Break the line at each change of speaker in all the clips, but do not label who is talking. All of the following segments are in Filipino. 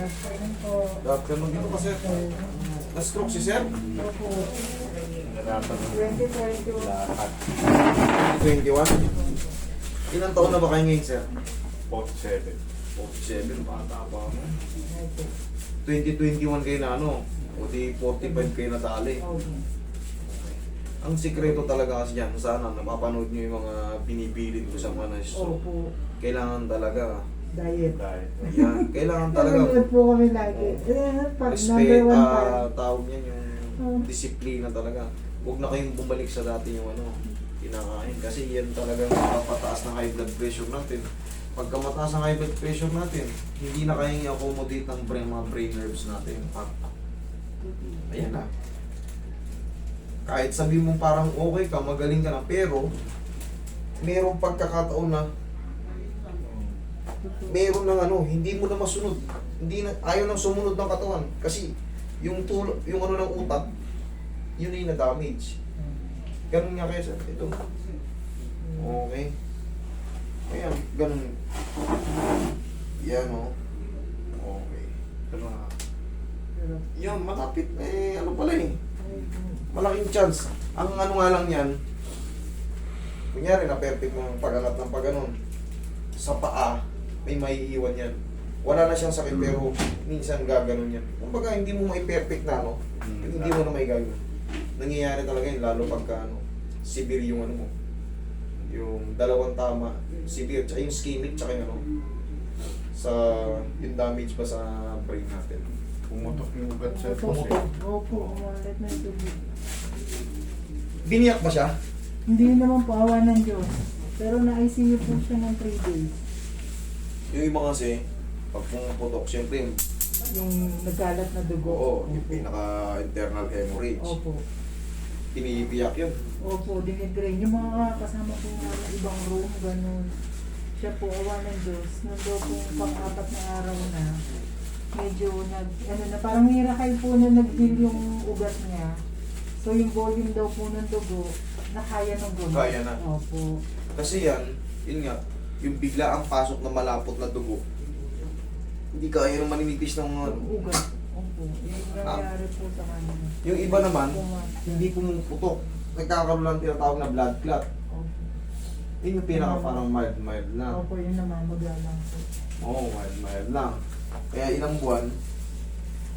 Nagkaroon po.
Doctor, dito pa sir. Na-stroke si sir?
Opo.
Narapan ng
2021.
lahat.
21. Ilang taon na ba kayo ngayon sir?
47.
47, bata pa mo. 2021 kayo na ano? O di 45 kayo natali. Ang sikreto talaga kasi dyan, sana napapanood nyo yung mga binibilid ko sa mga.
Opo.
Kailangan talaga,
Diet.
Dahil.
yan, kailangan talaga
Nanonood po kami lagi. Eh, pag number
respect,
one
ah,
pa.
tawag niyan yung
Oh.
disiplina talaga. Huwag na kayong bumalik sa dati yung ano, kinakain. Kasi yan talagang papataas ng high blood pressure natin. Pagka mataas ang high blood pressure natin, hindi na kayang i-accommodate ng brain, mga brain nerves natin. Ah, ayan na. Kahit sabi mo parang okay ka, magaling ka na, pero merong pagkakataon na meron ng ano, hindi mo na masunod. Hindi na, ayaw nang sumunod ng katawan. Kasi yung tulo, yung ano ng utak, yun yung na-damage. Ganun nga kayo sir. Ito. Okay. Ayan, ganun. Yan o. Okay.
Ito mga
Yan, matapit. Eh, ano pala eh. Malaking chance. Ang ano nga lang yan, kunyari na perfect mo ang pag-angat ng pag-anon. Sa paa, may maiiwan yan. Wala na siyang sakit pero minsan gaganon yan. Kumbaga hindi mo may perfect na no. Hindi mo na may gagawin. Nangyayari talaga yun lalo pagka ano, severe yung ano mo. Yung dalawang tama, severe, tsaka yung ischemic, tsaka yung ano, sa yung damage pa sa brain natin.
pumutok yung ugat sa
Opo.
puso.
Opo. Umalit na yung tubig.
Biniyak ba siya?
Hindi naman po awa ng Diyos. Pero na-ICU po siya ng 3 days.
Yung iba kasi, pag pumuputok, siyempre,
Yung nagkalat na dugo.
oo, yung pinaka-internal hemorrhage.
Opo.
Tinibiyak yun.
Opo, dinidrain. Yung mga kasama po nga ng ibang room, ganun. Siya po, awa ng Diyos. Nung daw po pang-apat na araw na, medyo nag, ano na, parang mirakay po na nag-heal yung ugat niya. So yung volume daw po ng dugo, nakaya ng dugo.
Kaya na.
Opo.
Kasi yan, yun nga, yung bigla ang pasok ng malapot na dugo, hindi kaya ng maninipis ng mga...
Yung ugat. Opo. Yung nangyari po sa kanya.
Yung iba naman, hindi pumuputok. Nagkakaroon lang tinatawag na blood clot. Yun yung pinaka parang mild, mild na.
Opo, yun naman, maglalang po.
Oo, mild, mild lang. Kaya ilang buwan,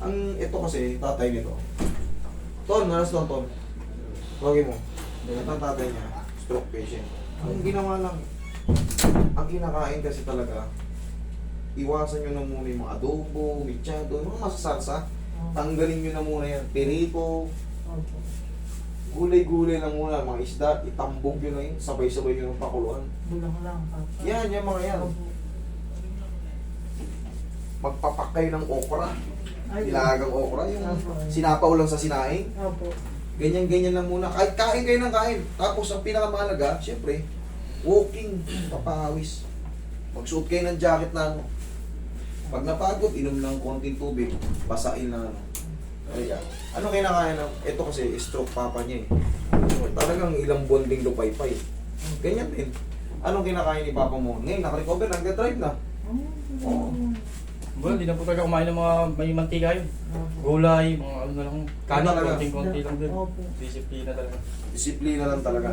ang ito kasi, tatay nito. Ton, malas lang, Ton. Tawagin mo. Ito ang tatay niya, stroke patient. Ang ginawa lang, ang kinakain kasi talaga, iwasan nyo na muna yung mga adobo, michado, yung mga masasarsa.
Opo.
Tanggalin nyo na muna yan. Perito,
Opo.
gulay-gulay lang muna, mga isda, itambog yun na yun, sabay-sabay yun ng pakuluan.
Bulang lang, Papa.
Yan, yan mga yan.
Opo.
Magpapak kayo ng okra.
Ay,
Nilagang okra, yung sinapaw lang sa sinaing. Ganyan-ganyan lang muna. Kahit kain kayo ng kain. Tapos ang pinakamahalaga, syempre, walking, papawis. Magsuot kayo ng jacket na ano. Pag napagod, inom lang konting tubig, basain lang ano. Kaya, ano kinakain ng, ito kasi stroke papa niya eh. Talagang ilang buwan ding lupay-pay. Ganyan din. Anong kinakain ni papa mo? Ngayon, nakarecover, nag-drive na. Oo.
Well, hindi na po talaga kumain ng mga may mantika yun.
Opo.
Gulay, mga ano na lang. Kanin,
talaga?
konting-konti lang din.
Opo.
Disiplina talaga.
Disiplina lang talaga.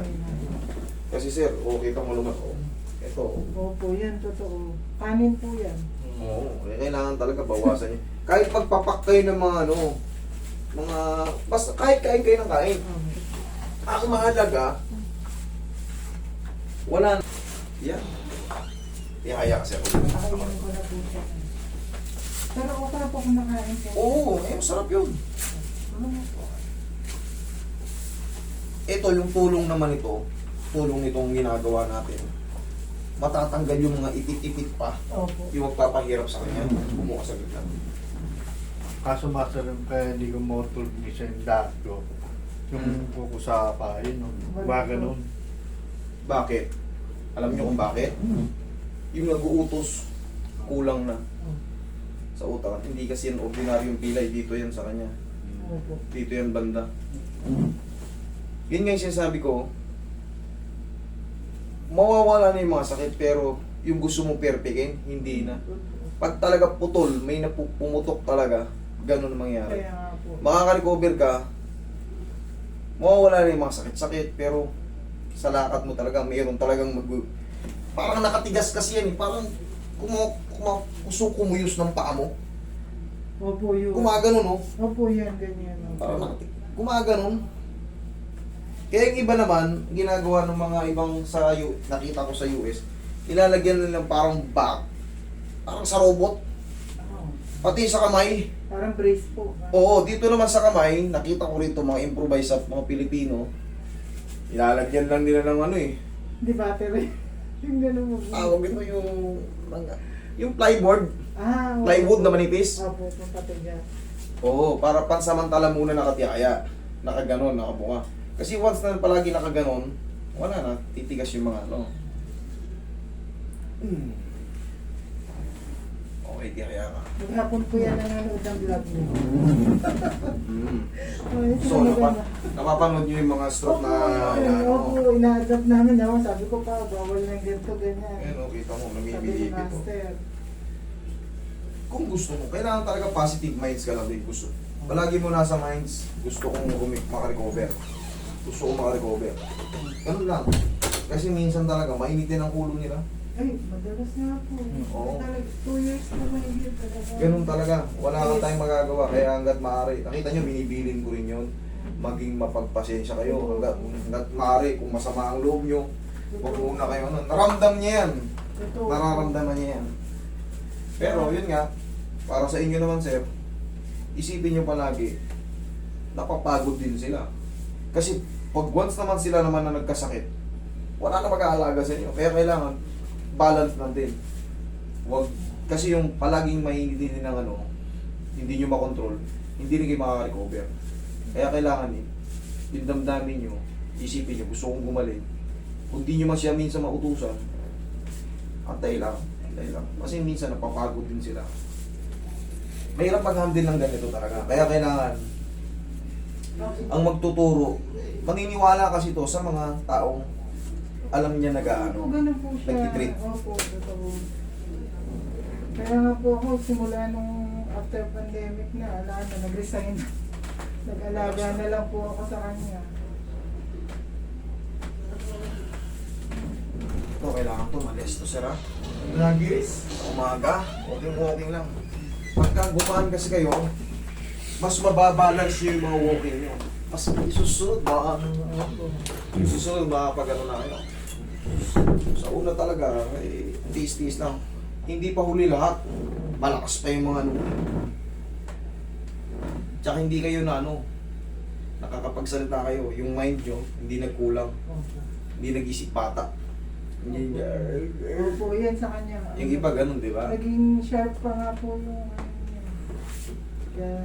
Kasi sir, okay ka mo lumat. Oh. Ito,
Opo, yan, totoo. Kanin po yan.
Oo, eh, kailangan talaga bawasan niyo. Kahit pagpapak kayo ng mga ano, mga, basta kahit kain kayo ng kain.
Opo.
Ang mahalaga, wala na. Yan. Ihaya kasi ako.
Nakainom ko na po siya. Pero okay na po kumakain siya.
Oo, eh, masarap yun. Ito, yung tulong naman ito, tulong nitong ginagawa natin. Matatanggal yung mga ipit-ipit pa.
Opo.
Yung magpapahirap sa kanya. Bumukas sa gitna.
Kaso master rin kaya hindi ko motulog ni sa yung dahil ko. Yung
Hmm.
kuko sa pain, no? Ba ganun.
Bakit? Alam niyo kung bakit? Yung nag-uutos, kulang na sa utak. Hindi kasi yan ordinaryong pilay. Dito yan sa kanya.
Opo.
Dito yan banda. Yun nga yung sinasabi ko, mawawala na yung mga sakit pero yung gusto mo perpekin, hindi na. Pag talaga putol, may napumutok talaga, ganun ang mangyayari.
Kaya po.
Makaka-recover ka, mawawala na yung mga sakit-sakit, pero sa lakad mo talaga, mayroon talagang mag... Parang nakatigas kasi yan eh, parang kumu, gusto kumuyos ng paa mo.
Opo yun.
Gumaganon, no?
Opo yan, ganyan.
Parang nakati, gumaganon. Kaya yung iba naman, ginagawa ng mga ibang sa U, nakita ko sa US, ilalagyan nila parang back, parang sa robot,
Oo.
pati sa kamay.
Parang brace po.
Oo, dito naman sa kamay, nakita ko rito mga improvise sa mga Pilipino, ilalagyan lang nila ng ano eh,
Di battery. yung gano'n mo.
tawag ito yung, mga, yung plyboard,
Ah,
plywood na manipis.
Opo, kung patigas.
Oo, para pansamantala muna nakatiyaya, nakaganon, nakabunga. Kasi once na palagi nakaganon, wala na, titigas yung mga ano. Hmm. Okay, tiyaya ka.
Maghapon po yan nanonood ng vlog mo.
Hmm.
Oh,
So,
na
napa, napapanood nyo yung mga stroke na,
Opo,
na ano.
opo, ina-adapt namin ako. Sabi ko pa, bawal ng ganito, ganyan.
Ayan, oh, kita mo,
ni
namibilipit oh. Kung gusto mo, kailangan talaga positive minds ka lang din gusto. Palagi mo nasa minds, gusto kong makarecover. Gusto kong makarecover. Ganun lang. Kasi minsan talaga, mainitin ang ulo nila.
Ay, madalas nga po.
Oo.
Talaga, two years po mahigit talaga.
Ganun talaga. Wala kang tayong magagawa. Kaya hanggat maaari. Nakita nyo, binibilin ko rin yun. Maging mapagpasensya kayo. Hanggat, hanggat maaari, kung masama ang loob nyo, huwag muna kayo. Ano. Naramdam niya yan. Nararamdaman niya yan. Pero yun nga, para sa inyo naman sir, isipin nyo palagi, napapagod din sila. Kasi pag once naman sila naman na nagkasakit, wala na mag-aalaga sa inyo. Kaya kailangan, balance lang din. Wag, kasi yung palaging mainitin din ng ano, hindi nyo makontrol, hindi rin kayo makaka-recover. Kaya kailangan eh, yung damdamin nyo, isipin nyo, gusto kong gumaling. Kung di nyo man siya minsan mautusan, antay lang, antay lang. Kasi minsan napapagod din sila. Mahirap mag-handle ng ganito talaga. Kaya kailangan, ang magtuturo, maniniwala kasi to sa mga taong alam niya nag-ano.
ganun po siya.
nagtitreat.
Opo, totoo. Kaya nga po ako, simula nung after pandemic na, ala na, nag-resign. Nag-alaga na lang po ako sa kanya.
Ito, kailangan to, malis to sir ha.
Lagi.
Sa umaga, walking walking lang. Pagka gumaan kasi kayo, mas mababalance yung mga walking nyo. Mas isusunod ba? Yung susunod ba pag ano na kayo? Sa una talaga, eh, tiis-tiis lang. Hindi pa huli lahat. Malakas pa yung mga ano. Tsaka hindi kayo na ano, nakakapagsalita kayo. Yung mind nyo, hindi nagkulang. Hindi nag-isip bata. Hindi,
Opo, yan sa kanya.
yung iba ganun, di ba?
Naging sharp pa nga po yung ano niya. Kaya,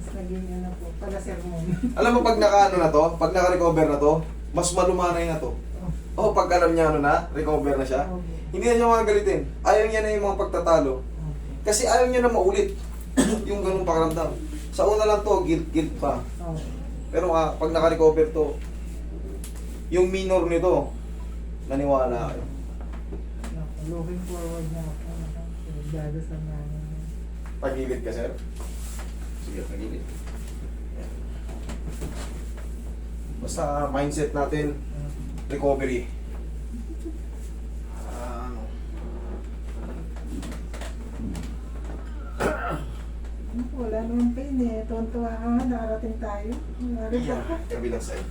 mas naging ano po, pala sermon.
Alam mo pag naka ano na to, pag naka-recover na to, mas malumanay na to. Oh, pag alam niya ano na, recover na siya.
Opo.
Hindi na siya magagalitin. Ayaw niya na yung mga pagtatalo. Kasi ayaw niya na maulit yung ganung pakiramdam. Sa una lang to, guilt-guilt pa.
Opo.
Pero ah, pag naka-recover to, yung minor nito, naniwala kayo.
Looking forward na ako. Dadasan namin.
Pagilid ka, sir? Sige, pagilid. Yan. Basta mindset natin, recovery. Ah, ano.
Wala naman pain eh. Tuwan-tuwa ka nga, nakarating tayo.
Yeah,
ako.
kabilang side.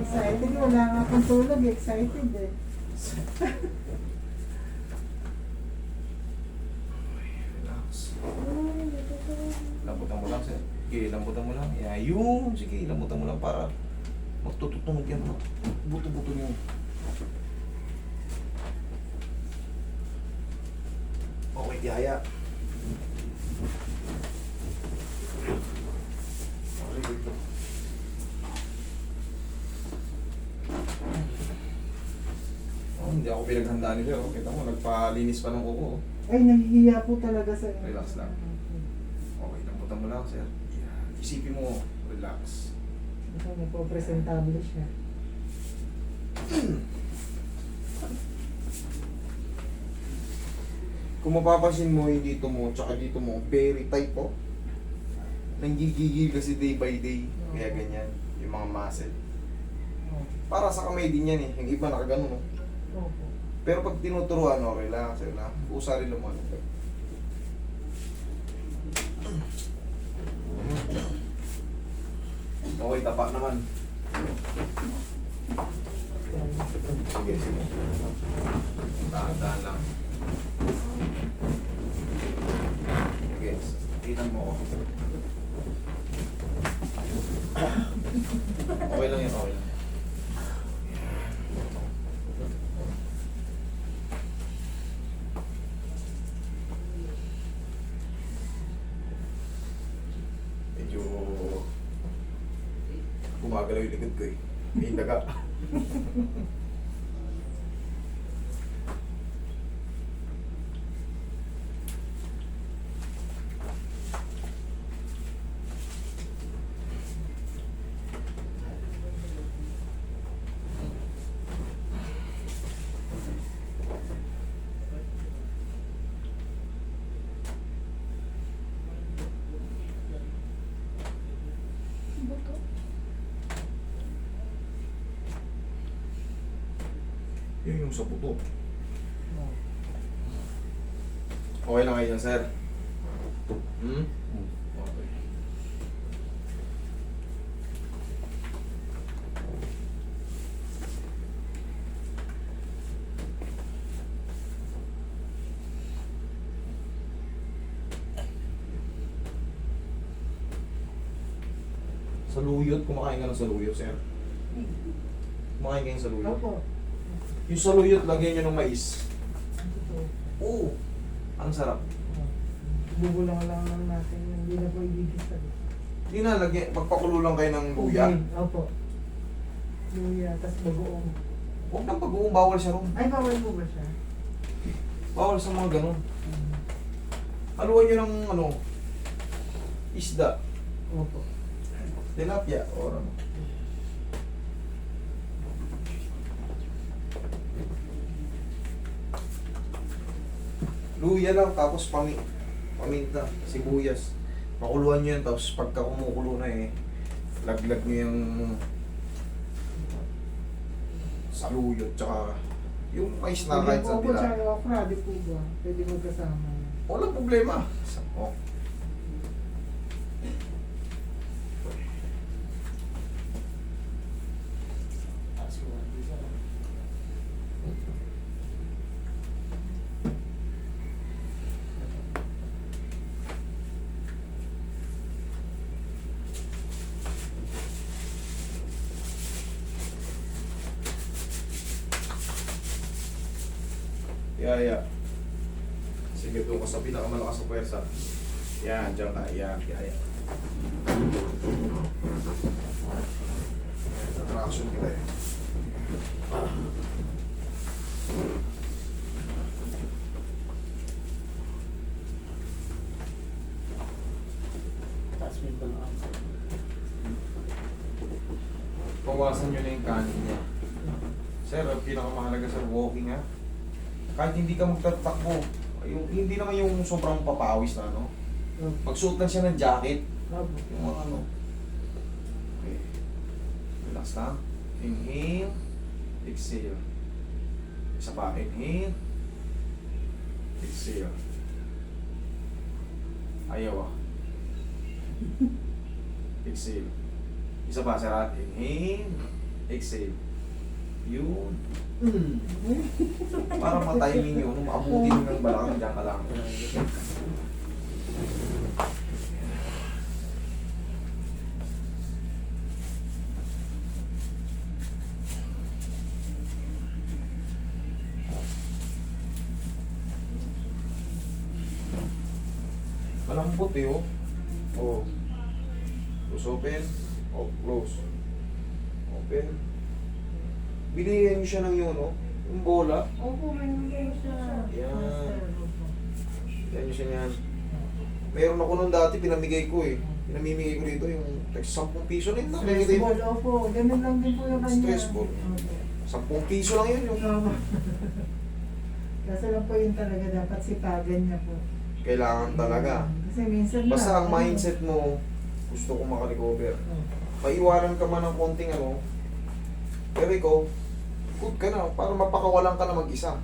Excited. Wala nga akong tulog. Excited eh.
Relax. Lambutan mo lang, sir. Sige, lambutan mo lang. Yeah, yun. Sige, lambutan mo lang para magtututunog yan. Buto-buto niyo. Okay, tiyaya. Okay, dito. Oh, hindi ako pinaghandaan ni Sir. oh. Kita mo, nagpalinis pa ng kuko. oh.
Ay, nahihiya po talaga sa
Relax lang. Okay, lambutan mo lang, sir. Isipin mo, relax.
Ito, nagpo-presentable siya.
Kung mapapansin mo, yung dito mo, tsaka dito mo, very tight po. Nanggigigil kasi day by day. Kaya ganyan, yung mga muscle. Para sa kamay din yan eh. Yung iba nakaganon, no?
Opo.
Pero pag tinuturuan, okay lang, sir lang. Usa rin naman. Okay, tapa naman. Sige, sige. Dahan-dahan lang. Sige, tinan mo ako. Okay lang yun, okay lang. Medyo gumagalaw yung likod ko eh. May daga. Yun yung sa puto. Okay lang kayo sir. Hmm? Okay. Saluyot, kumakain ka ng saluyot, sir. Kumakain kayo ng saluyot.
Opo.
Yung saluyot, lagyan nyo ng mais. Oo. Ang sarap.
Bubulang lang lang natin. Hindi na po igigisa.
Hindi na, lagyan, pagpakulo lang kayo ng luya.
Opo. Luya, tas bagoong.
Huwag nang pag-uong, bawal siya ron.
Ay, bawal po ba siya?
Bawal sa mga ganun. Haluan nyo ng ano, isda,
Opo.
tilapia, or ano. Luya lang, tapos pami, paminta, sibuyas. Pakuluan nyo yan, tapos pagka kumukulo na eh, laglag nyo yung saluyot, tsaka yung mais na kahit sa
Opo,
tilapia.
tsaka okra, di po ba? Pwede magkasama.
Walang problema. Oh. Yeah. Sige, doon ka sa pinakamalakas na pwersa. Yan, dyan ka. Yan, yan. Attraction kita eh. Bawasan nyo na yung kanin niya. Sir, ang pinakamahalaga sa walking ha. Kahit hindi ka magtatakbo, yung, hindi naman yung sobrang papawis na ano.
Opo.
Magsuot lang siya ng jacket.
Opo.
Yung mga ano. Okay. Relax lang. Inhale. Exhale. Isa pa. Inhale. Exhale. Ayaw ah. Exhale. Isa pa, Sarah. Inhale. Exhale. Yun. Mm. Para matiming yun. Nung maabutin ng balakang dyan ka lang. Malambot eh, oh. Oh. Close open. Oh, close. Open. Binigyan niyo siya ng yun, oh. Yung bola.
Opo, may nangyayon siya.
Yan. Yan siya niyan. Meron ako nung dati, pinamigay ko eh. Pinamimigay ko dito yung like, 10 piso na yun.
Stress
mo.
ball, opo. Ganun lang din po yung kanya.
Stress ball.
Opo.
10 piso lang yun yung
Opo. Kaso lang po yun talaga dapat sipagan niya po.
Kailangan talaga.
Kasi minsan
Basta ang
ano,
mindset mo, gusto ko makarecover. Maiwanan ka man ng konting ano, pero ikaw, good ka na, para mapakawalan ka na mag-isa.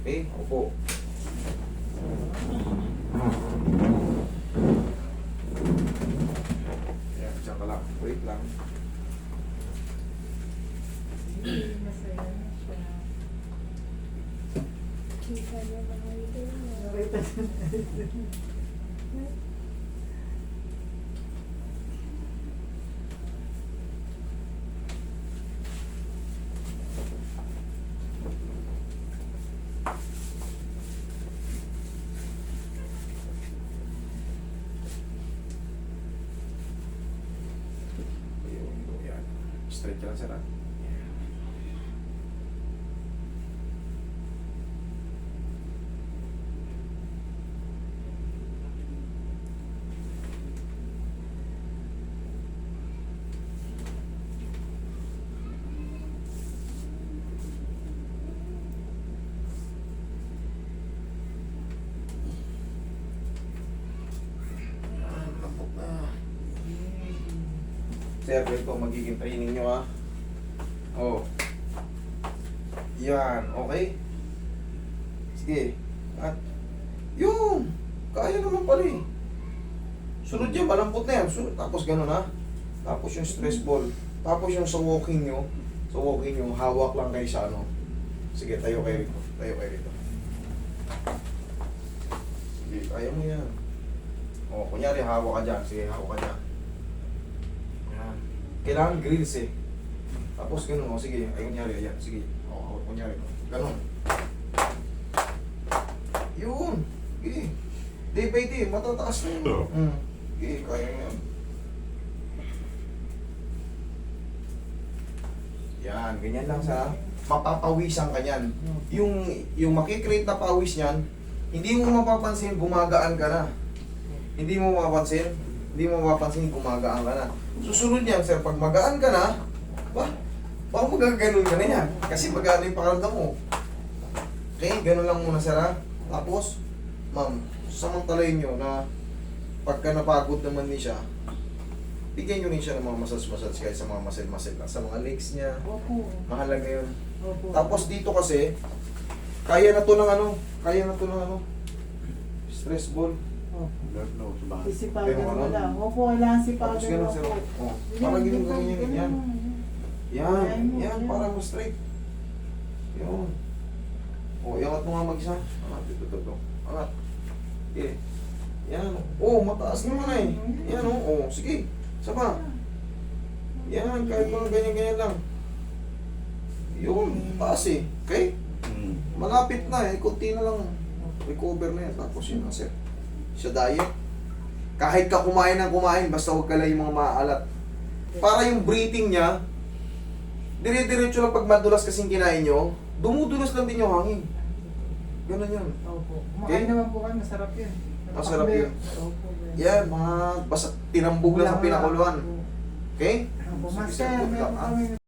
Okay, opo. Kaya, dyan ka lang. Wait lang.
Kita niya mga ito.
Nakita
Ayun, yan. Straight ka lang, sir, ah. Yan, lambot na. Sir, ito magiging training nyo ha. Oh. Yan, okay? Sige. At, yun! Kaya naman pala eh. Sunod yan, malambot na yan. Sunod, tapos ganun ha. Tapos yung stress ball. Tapos yung sa walking nyo, sa walking nyo, hawak lang kayo sa ano. Sige, tayo kayo rito. Tayo kayo rito. Sige, kaya mo yan. O, kunyari, hawak ka dyan. Sige, hawak ka dyan. Kailangan grills eh. Tapos ganun, o sige, ay kunyari, ayan, sige. O, o kunyari, ganun. Yun. Sige. Day by day, matataas na yun. Mm. Sige, kaya mo yan. Yan, ganyan lang sa mapapawisan ka niyan. Yung, yung makikreate na pawis niyan, hindi mo mapapansin gumagaan ka na. Hindi mo mapapansin, hindi mo mapapansin gumagaan ka na. Susunod yan, sir, pag magaan ka na, ba, baka magaganon ka na yan. Kasi magaan yung pakiramdam mo. Okay, ganun lang muna, sir, ha? Tapos, ma'am, samantalayin nyo na pagka napagod naman ni siya, bigyan nyo rin siya ng mga massage-massage kahit sa mga muscle-muscle lang. Sa mga legs niya,
Opo.
mahalaga yun.
Opo.
Tapos dito kasi, kaya na to ng ano, kaya na to ng ano, stress ball.
Opo.
Lord knows ba?
Sisipagan
Pero
mo lang. Opo, kailangan
Tapos
sipagan
ganun
mo
sir.
po.
Oh, parang ganun ganun yan, yan. Yan, yan,
yan.
para mo straight. Yun. Oh, iangat mo nga mag-isa. Angat, ito, ito, ito. Angat. Okay. Yan. Oh, mataas naman na eh. Yan oh. Oh, sige. Saba. Yan, kahit mga ganyan-ganyan lang. Yun, taas eh. Okay?
Hmm.
Malapit na eh. Kunti na lang. Recover na yan. Tapos yun na sir. Sa diet. Kahit ka kumain ng kumain, basta huwag ka lang yung mga maalat. Para yung breathing niya, dire-diretso lang pag madulas kasing kinain nyo, dumudulas lang din yung hangin. Ganun yun.
Opo. Kumakain
Okay.
naman po kami, masarap yun.
Masarap yun.
Opo.
Yan, mga basta tinambog lang sa pinakuluan. Okay?
Opo, Master, meron
ah.
kami